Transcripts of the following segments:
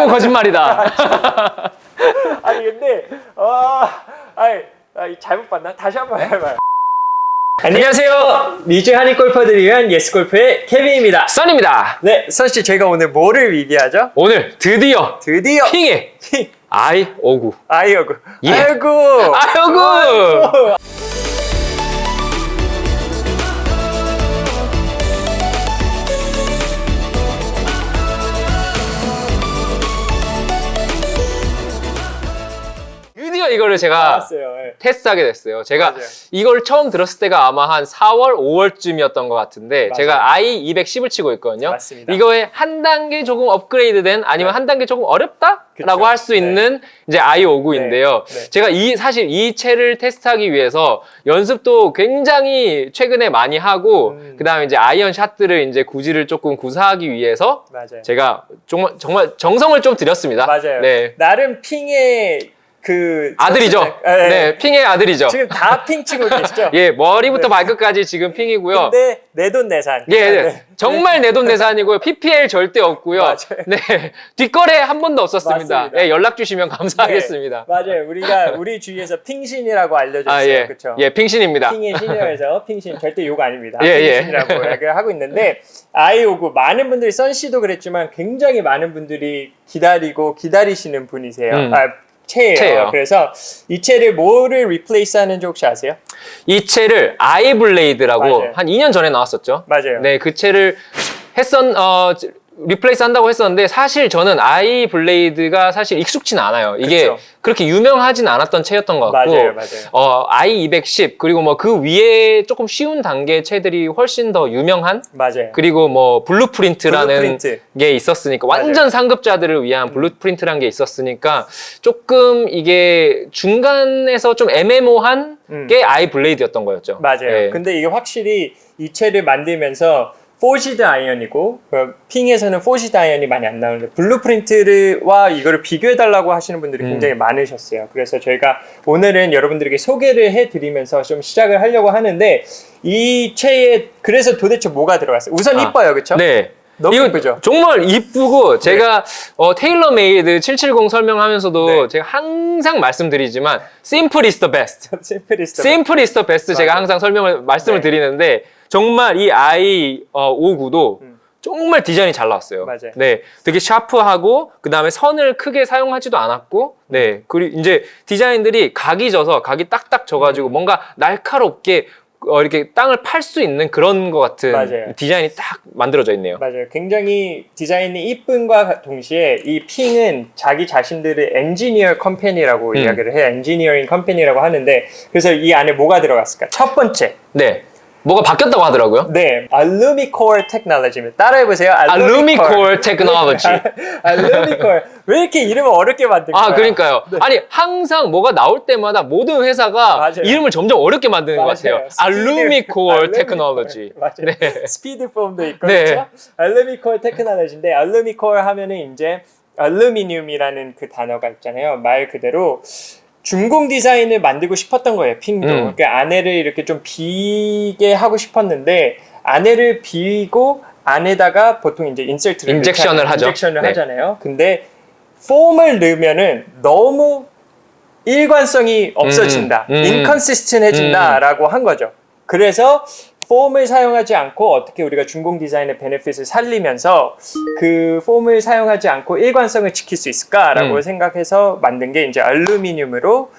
아니면 거짓말이다. 아니 근데 어, 아니, 아니 잘못 봤나? 다시 한 번 해봐요. 안녕하세요. 미주 한인 골퍼들을 위한 예스 골프의 케빈입니다. 써니입니다. 네, 선씨 저희가 오늘 뭐를 리뷰하죠? 오늘 드디어 드디어 핑의 i59. 아이어구. 예. 아이고. 아이고! 드 이거를 제가 나왔어요. 예. 테스트하게 됐어요. 제가 맞아요. 이걸 처음 들었을 때가 아마 한 4월, 5월쯤이었던 것 같은데 맞아요. 제가 i210을 치고 있거든요. 맞습니다. 이거에 한 단계 조금 업그레이드된 아니면 네. 한 단계 조금 어렵다라고 그쵸. 할수 있는 이제 i59인데요. 네. 네. 제가 이 사실 이 채를 테스트하기 위해서 연습도 굉장히 최근에 많이 하고 음. 그다음에 이제 아이언 샷들을 이제 구질을 조금 구사하기 위해서 맞아요. 제가 정말 정말 정성을 좀 들였습니다. 맞아요. 네. 나름 핑의 그 아들이죠. 예, 예. 네, 핑의 아들이죠. 지금 다 핑 치고 계시죠? 예, 머리부터 네. 발끝까지 지금 핑이고요. 근데 내돈내산. 예, 예. 네. 정말 내돈내산이고요. PPL 절대 없고요. 맞아요. 네, 뒷거래 한 번도 없었습니다. 맞습니다. 예, 연락 주시면 감사하겠습니다. 네, 맞아요. 우리가 우리 주위에서 핑신이라고 알려져 아. 예, 그렇죠? 예, 핑신입니다. 핑의 신녀에서 핑신 절대 욕 아닙니다. 예, 예. 핑신이라고 이야기를 하고 있는데 아이오구 많은 분들이 선 씨도 그랬지만 굉장히 많은 분들이 기다리고 기다리시는 분이세요. 음. 아, 채예요. 채예요. 그래서 이 채를 뭐를 리플레이스 하는지 혹시 아세요? 이 채를 아이블레이드라고 맞아요. 한 2년 전에 나왔었죠. 맞아요. 네, 그 채를 했었 어 리플레이스 한다고 했었는데 사실 저는 아이 블레이드가 사실 익숙치는 않아요. 이게 그쵸. 그렇게 유명하진 않았던 채였던 것 같고 맞아요, 맞아요. 어, i210 그리고 뭐 그 위에 조금 쉬운 단계 채들이 훨씬 더 유명한 맞아요. 그리고 뭐 블루프린트라는 블루프린트. 게 있었으니까 완전 상급자들을 위한 음. 블루프린트라는 게 있었으니까 조금 이게 중간에서 좀 애매모한 음. 게 아이 블레이드였던 거였죠. 맞아요. 예. 근데 이게 확실히 이 채를 만들면서 포시드 아이언이고 그 핑에서는 포시드 아이언이 많이 안 나오는데 블루프린트와 이거를 비교해 달라고 하시는 분들이 음. 굉장히 많으셨어요. 그래서 저희가 오늘은 여러분들에게 소개를 해 드리면서 좀 시작을 하려고 하는데 이 채에 그래서 도대체 뭐가 들어갔어요? 우선 아, 이뻐요. 그렇죠? 네. 너무 이쁘죠? 정말 이쁘고 제가 어, 테일러 메이드 770 설명하면서 네. 제가 항상 말씀드리지만 simple is the best. 심플리스트. simple is the best 제가. 항상 설명을 말씀을 네. 드리는데 정말 이 i 어, 59도 음. 정말 디자인이 잘 나왔어요. 맞아요. 네, 되게 샤프하고 그 다음에 선을 크게 사용하지도 않았고, 네, 그리고 이제 디자인들이 각이 져서 각이 딱딱 져가지고 음. 뭔가 날카롭게 어, 이렇게 땅을 팔 수 있는 그런 것 같은 맞아요. 디자인이 딱 만들어져 있네요. 맞아요. 굉장히 디자인이 이쁜과 동시에 이 핑은 자기 자신들을 엔지니어 컴퍼니라고 음. 이야기를 해요. 엔지니어링 컴퍼니라고 하는데 그래서 이 안에 뭐가 들어갔을까? 첫 번째, 네, 뭐가 바뀌었다고 하더라고요. 네, 알루미코어 테크놀로지입니다. 따라해보세요. 알루미코어 테크놀로지. 알루미코어. 왜 이렇게 이름을 어렵게 만든 거야? 아, 그러니까요. 아니, 항상 뭐가 나올 때마다 모든 회사가 네. 맞아요. 이름을 점점 어렵게 만드는 것 같아요. 알루미코어. 테크놀로지. 맞아요. 네. 스피드 폼도 있고 네. 그렇죠? 알루미코어 테크놀로지인데 알루미코어 하면은 이제 알루미늄이라는 그 단어가 있잖아요. 말 그대로 중공 디자인을 만들고 싶었던 거예요. 핑도. 음. 그러니까 안에를 이렇게 좀 비게 하고 싶었는데 안에를 비고 안에다가 보통 이제 인ser트를 인젝션을. 하죠. 인젝션을 네. 하잖아요. 근데 폼을 넣으면은 너무 일관성이 없어진다. 음, 음. 인컨시스턴해진다라고 한 거죠. 그래서 폼을 사용하지 않고 어떻게 우리가 중공 디자인의 베네핏을 살리면서 그 폼을 사용하지 않고 일관성을 지킬 수 있을까라고 음. 생각해서 만든 게 이제 알루미늄으로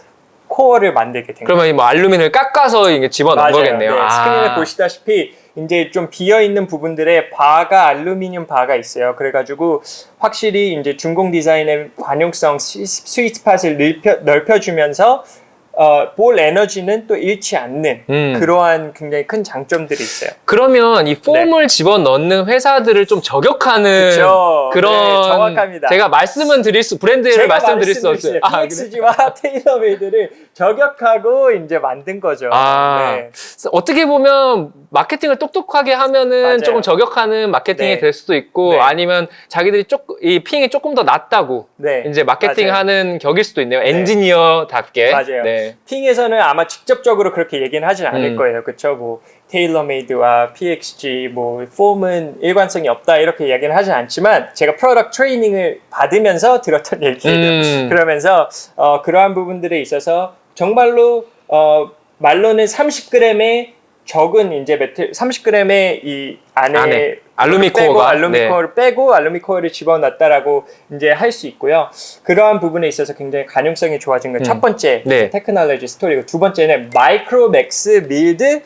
코어를 만들게 된 거예요. 그러면 이뭐 알루미늄을 깎아서 이게 집어넣은 거겠네요. 네, 아. 스크린에 보시다시피 이제 좀 비어 있는 부분들에 바가 알루미늄 바가 있어요. 그래가지고 확실히 이제 중공 디자인의 관용성 스- 스위트 스팟을 넓혀, 넓혀주면서 어, 볼 에너지는 또 잃지 않는 음. 그러한 굉장히 큰 장점들이 있어요. 그러면 이 폼을 집어넣는 회사들을 좀 저격하는 네. 그쵸. 그런 네, 정확합니다. 제가 말씀은 드릴 수 브랜드를 말씀드릴 수 없어요. 아? PXG와 테일러메이드를 저격하고 이제 만든 거죠. 아, 네. 어떻게 보면 마케팅을 똑똑하게 하면은 맞아요. 조금 저격하는 마케팅이 네. 될 수도 있고 네. 아니면 자기들이 조금 이 핑이 조금 더 낫다고 네. 이제 마케팅하는 격일 수도 있네요. 엔지니어답게. 맞아요. 네. 핑에서는 아마 직접적으로 그렇게 얘기는 하진 않을 음. 거예요. 그렇죠? 뭐 테일러메이드와 PXG 뭐 폼은 일관성이 없다 이렇게 이야기는 하진 않지만 제가 프로덕트 트레이닝을 받으면서 들었던 얘기예요. 음. 그러면서 어, 그러한 부분들에 있어서 정말로 어, 말로는 30g의 적은 이제 메틀 30g의 이 안에, 안에 알루미 코어가, 알루미 네. 코어를 빼고 알루미 코어를 집어넣었다라고 이제 할 수 있고요. 그러한 부분에 있어서 굉장히 가용성이 좋아진 건첫 음. 번째 네. 테크놀로지 스토리고 두 번째는 마이크로맥스 밀드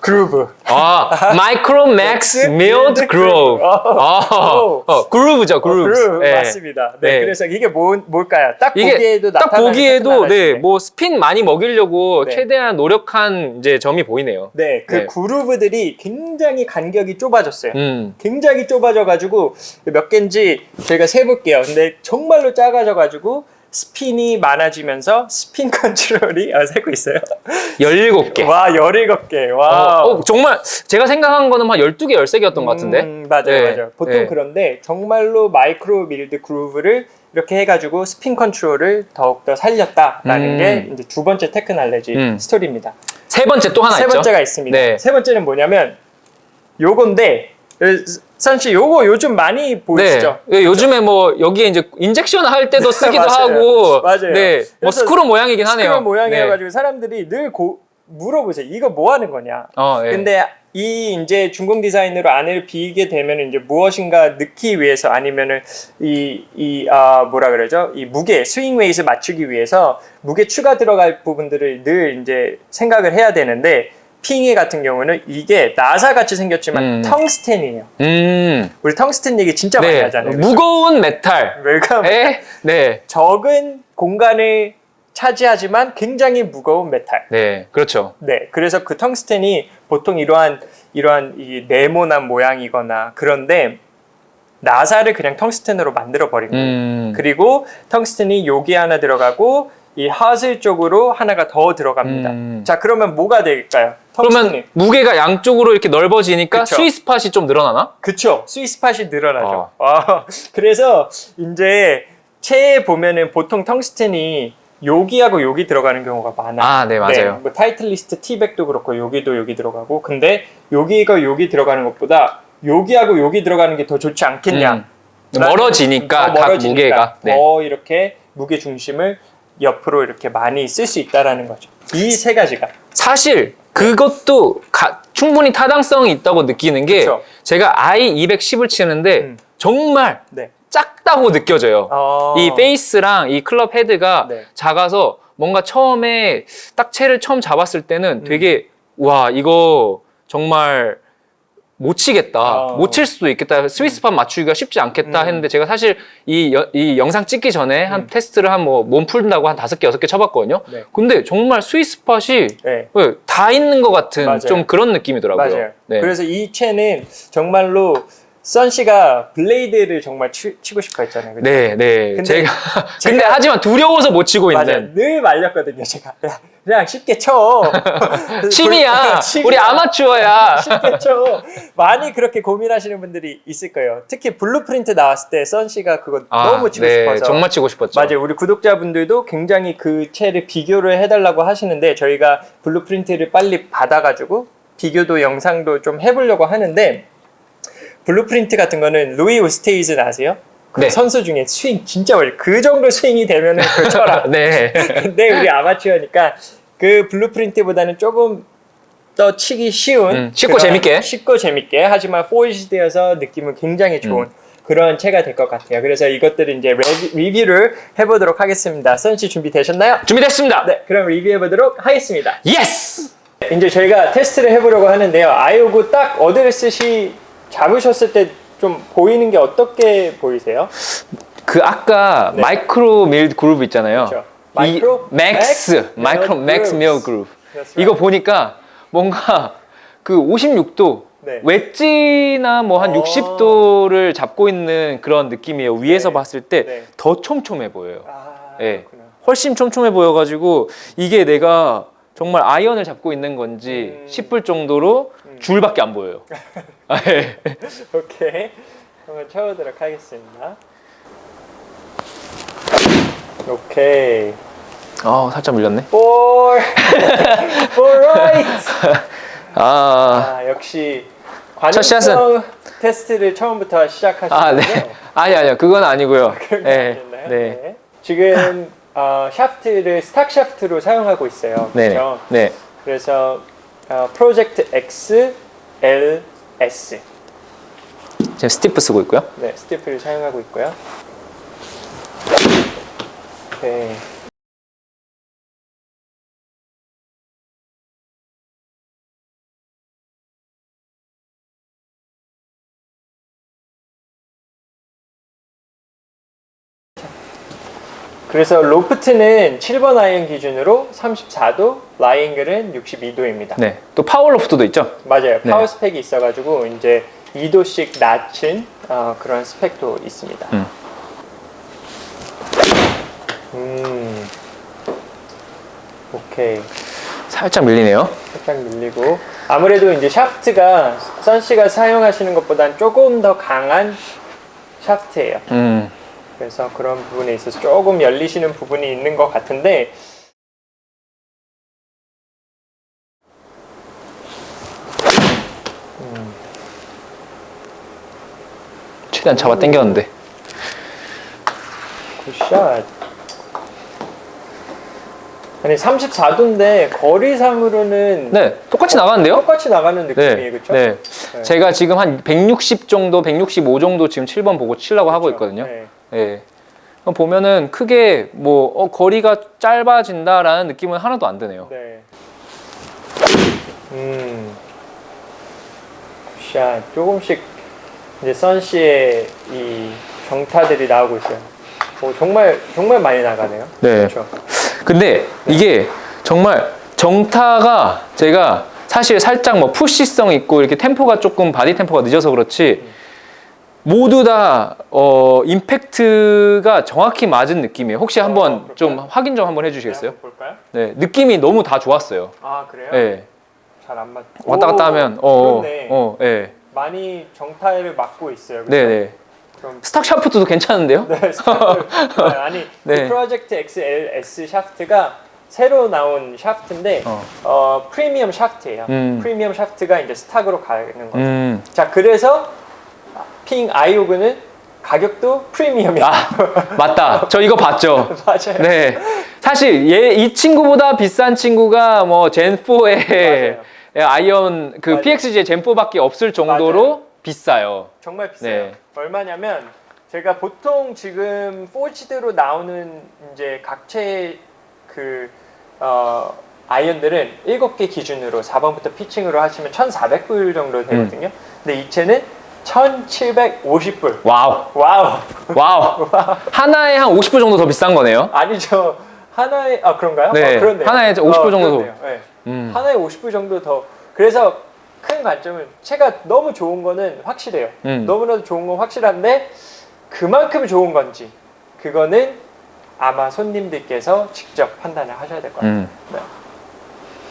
그루브. 아, 마이크로 맥스 맥스 밀드 그루브. 그루브. 어. 아, 오. 어, 그루브죠, 그루브. 그루브 네. 맞습니다. 네, 네. 그래서 이게 뭐, 뭘까요? 딱 이게 보기에도 딱 나타나는 보기에도 네. 뭐 스핀 많이 먹이려고 네. 최대한 노력한 이제 점이 보이네요. 네, 그 네. 그루브들이 굉장히 간격이 좁아졌어요. 음. 굉장히 좁아져가지고 몇 개인지 저희가 세볼게요. 근데 정말로 작아져가지고 스핀이 많아지면서 스핀 컨트롤이 아 세고 있어요. 17개. 와 17개. 와. 어, 어, 정말 제가 생각한 거는 한 12개, 13개였던 것 같은데. 음, 맞아요, 네, 맞아요. 보통 네. 그런데 정말로 마이크로 밀드 그루브를 이렇게 해가지고 스핀 컨트롤을 더욱더 살렸다라는 음. 게 이제 두 번째 테크놀로지 음. 스토리입니다. 세 번째 또 하나 세 있죠. 번째가 있습니다. 네. 세 번째는 뭐냐면 요건데 선씨 요거 요즘 많이 보이시죠? 네. 예, 요즘에 뭐 여기에 이제 인젝션 할 때도 쓰기도 맞아요. 하고 맞아요. 네. 뭐 스크루 모양이긴 하네요. 스크롤 모양이어 네. 가지고 사람들이 늘 고, 물어보세요. 이거 뭐 하는 거냐? 어, 예. 근데 이 이제 중공 디자인으로 안을 비게 되면 이제 무엇인가 넣기 위해서 아니면은 이이 아 뭐라 그러죠? 이 무게 스윙 웨이트 맞추기 위해서 무게 추가 들어갈 부분들을 늘 이제 생각을 해야 되는데 핑이 같은 경우는 이게 나사 같이 생겼지만 음. 텅스텐이에요. 음. 우리 텅스텐 얘기 진짜 많이 네. 하잖아요. 무거운 메탈. 왜냐면 에? 네. 적은 공간을 차지하지만 굉장히 무거운 메탈. 네. 그렇죠. 네, 그래서 그 텅스텐이 보통 이러한 이러한 이 네모난 모양이거나 그런데 나사를 그냥 텅스텐으로 만들어 버린 거예요. 음. 그리고 텅스텐이 여기 하나 들어가고 이 하슬 쪽으로 하나가 더 들어갑니다. 음. 자, 그러면 뭐가 될까요? 그러면 무게가 양쪽으로 이렇게 넓어지니까 그쵸. 스위스팟이 좀 늘어나나? 그쵸. 스위스팟이 늘어나죠. 어. 아, 그래서 이제 체에 보면은 보통 텅스텐이 여기하고 여기 들어가는 경우가 많아요. 아, 네, 맞아요. 뭐 타이틀리스트 티백도 그렇고 여기도 여기 들어가고 근데 여기가 여기 들어가는 것보다 여기하고 여기 들어가는 게 더 좋지 않겠냐? 음. 멀어지니까 더 각 멀어지니까 무게가. 네. 더 이렇게 무게 중심을 옆으로 이렇게 많이 쓸 수 있다라는 거죠. 이 세 가지가 사실 그것도 가- 충분히 타당성이 있다고 느끼는 게 그쵸. 제가 i 210을 치는데 음. 정말 네. 작다고 느껴져요. 어. 이 페이스랑 이 클럽 헤드가 네. 작아서 뭔가 처음에 딱 채를 처음 잡았을 때는 음. 되게 와 이거 정말 못 치겠다 어. 못칠 수도 있겠다 스위스팟 맞추기가 쉽지 않겠다 음. 했는데 제가 사실 이, 여- 이 영상 찍기 전에 한 음. 테스트를 한 뭐 몸 풀다고 한 다섯 개 여섯 개 쳐봤거든요 네. 근데 정말 스위스팟이 네. 예, 다 있는 것 같은 맞아요. 좀 그런 느낌이더라고요 맞아요. 네. 그래서 이 채는 정말로 선 씨가 블레이드를 정말 치, 치고 싶어 했잖아요. 그죠? 네, 네. 근데 제가, 근데 제가- 하지만 두려워서 못 치고 맞아요. 있는 늘 말렸거든요. 제가 야, 그냥 쉽게 쳐. 취미야. 취미야. 우리 아마추어야. 쉽게 쳐. 많이 그렇게 고민하시는 분들이 있을 거예요. 특히 블루프린트 나왔을 때 선 씨가 그거 너무 치고 네, 싶어서. 정말 치고 싶었죠. 맞아요. 우리 구독자분들도 굉장히 그 채를 비교를 해달라고 하시는데 저희가 블루프린트를 빨리 받아가지고 비교도 영상도 좀 해보려고 하는데 블루프린트 같은 거는 루이 오스테이즈 아세요? 그 네. 선수 중에 스윙 진짜 멀리 그 정도 스윙이 되면은 그 쳐라. 네. 근데 우리 아마추어니까 그 블루프린트보다는 조금 더 치기 쉬운 음, 쉽고 그런- 재밌게. 쉽고 재밌게 하지만 포이시드여서 느낌은 굉장히 좋은 음. 그런 채가 될 것 같아요. 그래서 이것들을 이제 레비, 리뷰 를 해보도록 하겠습니다. 선 씨 준비 되셨나요? 준비됐습니다. 네, 그럼 리뷰해보도록 하겠습니다. 예스! 이제 저희가 테스트를 해보려고 하는데요. 아이오구 딱 어드레스시 잡으셨을 때 좀 보이는 게 어떻게 보이세요? 그 아까 네. 마이크로 밀드 그룹 있잖아요. 그렇죠. 이 마이크로 맥스, 맥스 마이크로 맥스. 밀드 그룹. That's right. 이거 보니까 뭔가 그 56도 네. 웨지나 뭐한 어. 60도를 잡고 있는 그런 느낌이에요. 위에서 네. 봤을 때 네. 더 촘촘해 보여요. 아, 네. 그렇구나. 훨씬 촘촘해 보여가지고 이게 내가 정말 아이언을 잡고 있는 건지 음. 싶을 정도로 음. 줄밖에 안 보여요. 아, 예. 오케이. 한번 쳐보도록 하겠습니다. 오케이. 아 살짝 밀렸네. Four. Four right. 아, 아, 역시 첫 관용성 테스트를 처음부터 시작하시군요. 아, 네. 아니, 아니요. 그건 아니고요. 그런 거 네. 네. 네. 지금 어, 샤프트를 스탁 샤프트로 사용하고 있어요. 네 네. 그렇죠? 네. 그래서 어, 프로젝트 X, L, S 지금 스티프 쓰고 있고요. 네, 스티프를 사용하고 있고요. 네. 그래서 로프트는 7번 아이언 기준으로 34도, 라이앵글은 62도입니다. 네. 또 파워 로프트도 있죠. 맞아요. 네. 파워 스펙이 있어가지고 이제 2도씩 낮춘 어, 그런 스펙도 있습니다. 음. 음. 오케이. 살짝 밀리네요. 살짝 밀리고 아무래도 이제 샤프트가 선 씨가 사용하시는 것보단 조금 더 강한 샤프트예요. 음. 그래서 그런 부분에 있어서 조금 열리시는 부분이 있는 것 같은데 최대한 잡아 당겼는데. 굿샷. 아니 34도인데 거리상으로는 네. 똑같이 나가는데요? 똑같이 나가는 느낌이에요, 네. 그렇죠? 네. 제가 지금 한 160 정도, 165 정도 지금 7번 보고 치려고 하고 있거든요. 네. 예. 그럼 보면은 크게 뭐 어, 거리가 짧아진다라는 느낌은 하나도 안 드네요. 네. 음. 굿샷. 조금씩 이제 선 씨의 이 정타들이 나오고 있어요. 오, 정말 정말 많이 나가네요. 네. 그렇죠. 근데 이게 정말 정타가 제가 사실 살짝 뭐 푸시성 있고 이렇게 템포가 조금 바디 템포가 늦어서 그렇지 모두 다 어, 임팩트가 정확히 맞은 느낌이에요. 혹시 한번 그럴까요? 좀 확인 좀 한번 해주시겠어요? 네, 볼까요? 네, 느낌이 너무 다 좋았어요. 아 그래요? 네, 잘 안 맞. 왔다 갔다 오, 하면 어, 어, 그렇네. 어, 네, 많이 정타를 맞고 있어요. 그죠? 네, 네. 그럼 스탁 샤프트도 괜찮은데요? 네, 스타트. 네, 아니 네. 그 프로젝트 XLS 샤프트가 새로 나온 샤프트인데 어. 어, 프리미엄 샤프트예요. 음. 프리미엄 샤프트가 이제 스탁으로 가는 거죠. 음, 자 그래서 핑 아이오그는 가격도 프리미엄이야. 아 맞다. 저 이거 봤죠. 맞아요. 네. 사실 얘 이 친구보다 비싼 친구가 뭐 젠4의 아이언 그 맞아요. PXG의 젠4밖에 없을 정도로 비싸요. 정말 비싸요. 네. 얼마냐면 제가 보통 지금 포지드로 나오는 이제 각체 그 어, 아이언들은 7개 기준으로 4번부터 피칭으로 하시면 1,400불 정도 되거든요. 근데 이 채는 1,750불. 와우. 와우. 와우. 하나에 한 50불 정도 더 비싼 거네요. 아니죠. 하나에 아 그런가요? 네. 어, 그렇네요. 하나에 50불 정도 더. 그렇네요. 네. 음. 하나에 50불 정도 더. 그래서 큰 관점은 채가 너무 좋은 거는 확실해요. 음. 너무나도 좋은 건 확실한데 그만큼 좋은 건지 그거는 아마 손님들께서 직접 판단을 하셔야 될 것 같아요. 음.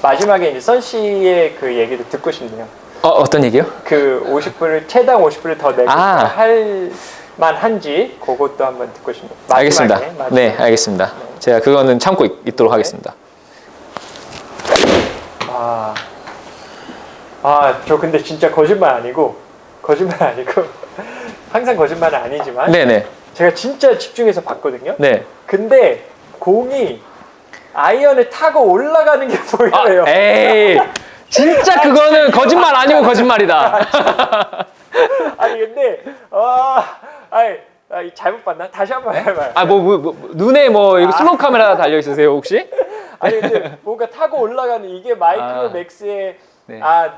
마지막에 이제 선 씨의 그 얘기도 듣고 싶네요. 어, 어떤 얘기요? 그 50불을 최당 50불을 더 내고 아. 할 만한지 그것도 한번 듣고 싶네요. 알겠습니다. 마지막에, 마지막에. 네, 알겠습니다. 제가 그거는 참고 있, 있도록 하겠습니다. 아, 아, 저 근데 진짜 거짓말 아니고, 거짓말 아니고, 항상 거짓말은 아니지만, 네, 네. 제가 진짜 집중해서 봤거든요. 네. 근데 공이 아이언을 타고 올라가는 게 아, 보여요. 에이. 진짜 그거는 거짓말 아니고 거짓말이다. 아니 근데 아, 아니, 아니 잘못 봤나? 다시 한 번 해봐요. 아, 뭐, 뭐, 뭐 눈에 뭐 여기 슬로우 카메라 달려 있으세요, 혹시? 아니 근데 뭔가 타고 올라가는 이게 마이크로 아. 맥스의 네. 아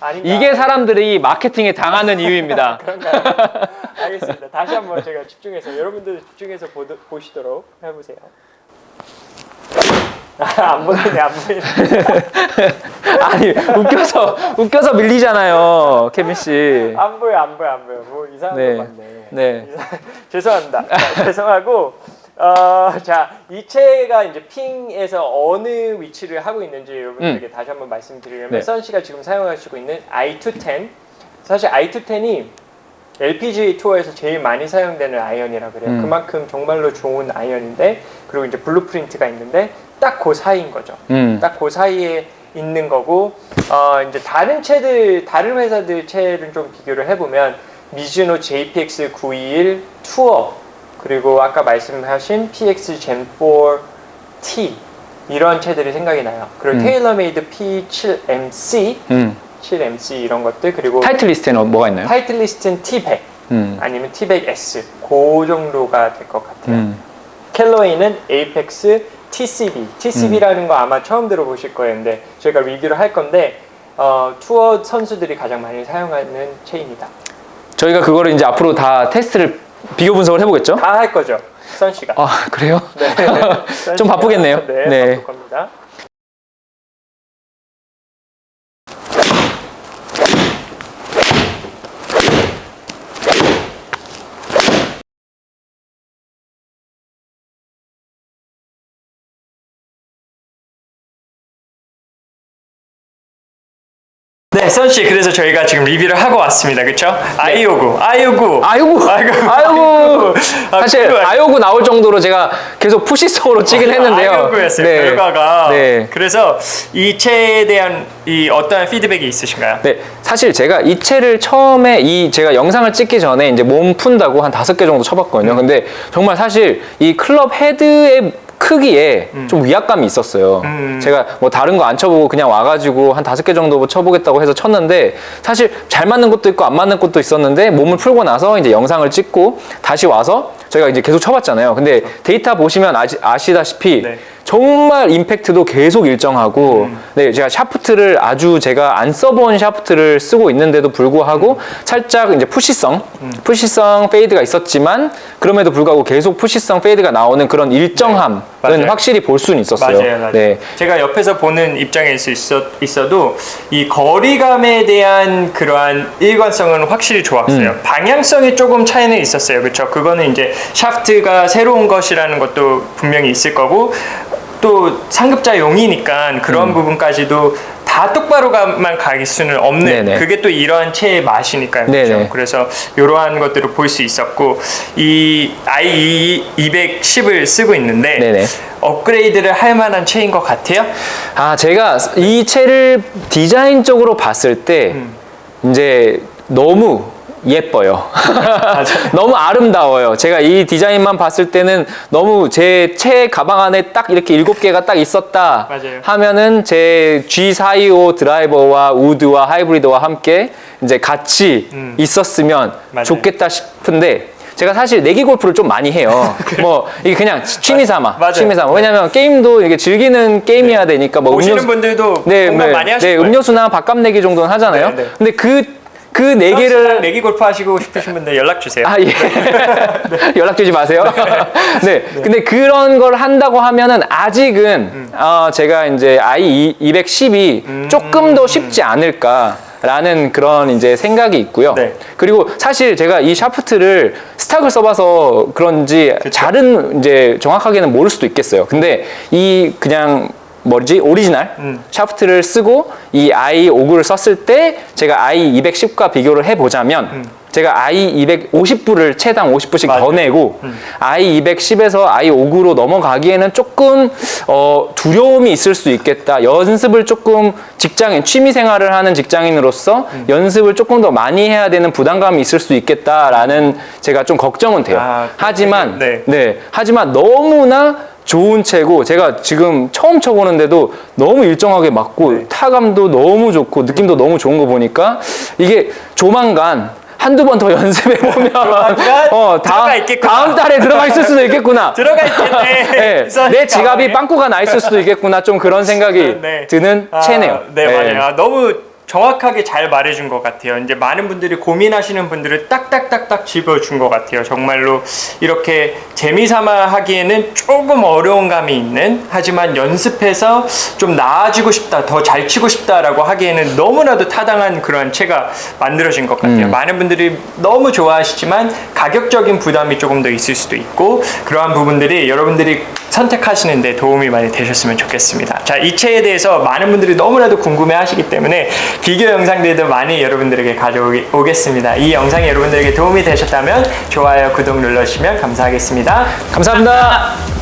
아닌가? 이게 사람들이 마케팅에 당하는 이유입니다. 그런가요? 알겠습니다. 다시 한번 제가 집중해서 여러분들 집중해서 보, 보시도록 해보세요. 아, 안 보이네, 안 보이네. 아니 웃겨서 웃겨서 밀리잖아요, 케빈 씨. 안 보여, 안 보여, 안 보여. 뭐 이상한 네. 거 같네. 네. 이상- 죄송합니다. 자, 죄송하고 어, 자, 이 채가 이제 핑에서 어느 위치를 하고 있는지 여러분들에게 다시 한번 말씀드리려면 음. 네. 선 씨가 지금 사용하시고 있는 i210 사실 i210이 LPGA 투어에서 제일 많이 사용되는 아이언이라 그래요. 음. 그만큼 정말로 좋은 아이언인데 그리고 이제 블루프린트가 있는데 딱 그 사이인 거죠. 음. 딱 그 사이에 있는 거고 어, 이제 다른 채들 다른 회사들 채를 좀 비교를 해보면 미즈노 JPX 921 투어 그리고 아까 말씀하신 PX Gen 4T 이런 채들이 생각이 나요. 그리고 음. 테일러메이드 P7MC, 음. 7MC 이런 것들 그리고 타이틀 리스트에는 뭐가 있나요? 타이틀 리스트는 T100 음. 아니면 T100S 그 정도가 될 것 같아요. 음. 켈로이는 에이펙스 TCB. TCB라는 거 아마 처음 들어보실 거예요. 근데 저희가 리뷰를 할 건데 어, 투어 선수들이 가장 많이 사용하는 체입니다. 저희가 그거를 이제 앞으로 다 테스트를 비교 분석을 해보겠죠? 다 할 거죠, 선 씨가. 아 그래요? 네. 좀 바쁘겠네요. 네, 네. 바쁠 겁니다. 네, 선 씨. 그래서 저희가 지금 리뷰를 하고 왔습니다. 그렇죠? 아이오구, 아이오구. 아이고, 아이고, 아이고. 아, 사실 그거- 아이오구 나올 정도로 제가 계속 푸시성으로 찍긴 했는데요. 아이오구였어요. 네. 결과가. 네. 그래서 이 채에 대한 이 어떠한 피드백이 있으신가요? 네, 사실 제가 이 채를 처음에 이 제가 영상을 찍기 전에 이제 몸 푼다고 한 다섯 개 정도 쳐봤거든요. 음. 근데 정말 사실 이 클럽 헤드의 크기에 좀 위압감이 있었어요. 음. 제가 뭐 다른 거 안 쳐보고 그냥 와가지고 한 다섯 개 정도 뭐 쳐보겠다고 해서 쳤는데 사실 잘 맞는 것도 있고 안 맞는 것도 있었는데 몸을 풀고 나서 이제 영상을 찍고 다시 와서 저희가 이제 계속 쳐봤잖아요. 근데 데이터 보시면 아시, 아시다시피 네. 정말 임팩트도 계속 일정하고 음. 네 제가 샤프트를 아주 제가 안 써본 샤프트를 쓰고 있는데도 불구하고 음. 살짝 이제 푸시성 푸시성 페이드가 있었지만 그럼에도 불구하고 계속 푸시성 페이드가 나오는 그런 일정함은 네. 맞아요. 확실히 볼 수는 있었어요. 맞아요, 맞아요. 네. 제가 옆에서 보는 입장에서 있어, 있어도 이 거리감에 대한 그러한 일관성은 확실히 좋았어요. 음. 방향성이 조금 차이는 있었어요. 그렇죠? 그거는 이제 샤프트가 새로운 것이라는 것도 분명히 있을 거고 또 상급자용이니까 그런 음. 부분까지도 다 똑바로만 갈 수는 없는 네네. 그게 또 이러한 채의 맛이니까요. 그렇죠? 그래서 이러한 것들을 볼 수 있었고 이 i 210을 쓰고 있는데 네네. 업그레이드를 할 만한 채인 것 같아요. 아 제가 이 채를 디자인적으로 봤을 때 음. 이제 너무 예뻐요. 너무 아름다워요. 제가 이 디자인만 봤을 때는 너무 제채 가방 안에 딱 이렇게 일곱 개가 딱 있었다 맞아요. 하면은 제 G425 드라이버와 우드와 하이브리드와 함께 이제 같이 음. 있었으면 맞아요. 좋겠다 싶은데 제가 사실 내기 골프를 좀 많이 해요. 뭐 이게 그냥 취미 삼아, 맞아요. 취미 삼아. 왜냐면 게임도 이게 즐기는 게임이어야 되니까 뭐 보시는 음료수, 분들도 네, 공감 네, 많이 하실 네, 거예요. 음료수나 밥값 내기 정도는 하잖아요. 네, 네. 근데 그 그 네 개를 내기 골프 하시고 싶으신 분들 연락 주세요. 아, 예. 연락 주지 마세요. 네. 근데 그런 걸 한다고 하면은 아직은 음. 어, 제가 이제 i 210이 조금 더 쉽지 않을까. 라는 그런 이제 생각이 있고요. 네. 그리고 사실 제가 이 샤프트를 스탁을 써봐서 그런지 잘은 이제 정확하게는 모를 수도 있겠어요. 근데 이 그냥 뭐지 오리지널 음. 샤프트를 쓰고 이 i5를 썼을 때 제가 i210과 비교를 해보자면 제가 i250부를 최당 50부씩 음. 맞아요. 더 내고 i210에서 i5구로 넘어가기에는 조금 어, 두려움이 있을 수 있겠다. 연습을 조금 직장인 취미 생활을 하는 직장인으로서 음. 연습을 조금 더 많이 해야 되는 부담감이 있을 수 있겠다라는 제가 좀 걱정은 돼요. 아, 하지만 네. 네. 하지만 너무나 좋은 채고 제가 지금 처음 쳐보는데도 너무 일정하게 맞고 네. 타감도 너무 좋고 느낌도 너무 좋은 거 보니까 이게 조만간 한두 번 더 연습해 보면 들어가 있겠구나. 다음 달에 들어가 있을 수도 있겠구나. 들어가 있겠네. 네, 선내 지갑이. 빵꾸가 나 있을 수도 있겠구나. 좀 그런 생각이 네. 드는 아, 채네요. 네, 맞아요. 아, 너무 정확하게 잘 말해준 것 같아요. 이제 많은 분들이 고민하시는 분들을 딱딱딱딱 짚어준 것 같아요. 정말로 이렇게 재미삼아 하기에는 조금 어려운 감이 있는 하지만 연습해서 좀 나아지고 싶다, 더 잘 치고 싶다라고 하기에는 너무나도 타당한 그런 채가 만들어진 것 같아요. 음. 많은 분들이 너무 좋아하시지만 가격적인 부담이 조금 더 있을 수도 있고 그러한 부분들이 여러분들이 선택하시는데 도움이 많이 되셨으면 좋겠습니다. 자, 이 채에 대해서 많은 분들이 너무나도 궁금해 하시기 때문에 비교 영상들도 많이 여러분들에게 가져오겠습니다. 이 영상이 여러분들에게 도움이 되셨다면 좋아요, 구독 눌러주시면 감사하겠습니다. 감사합니다.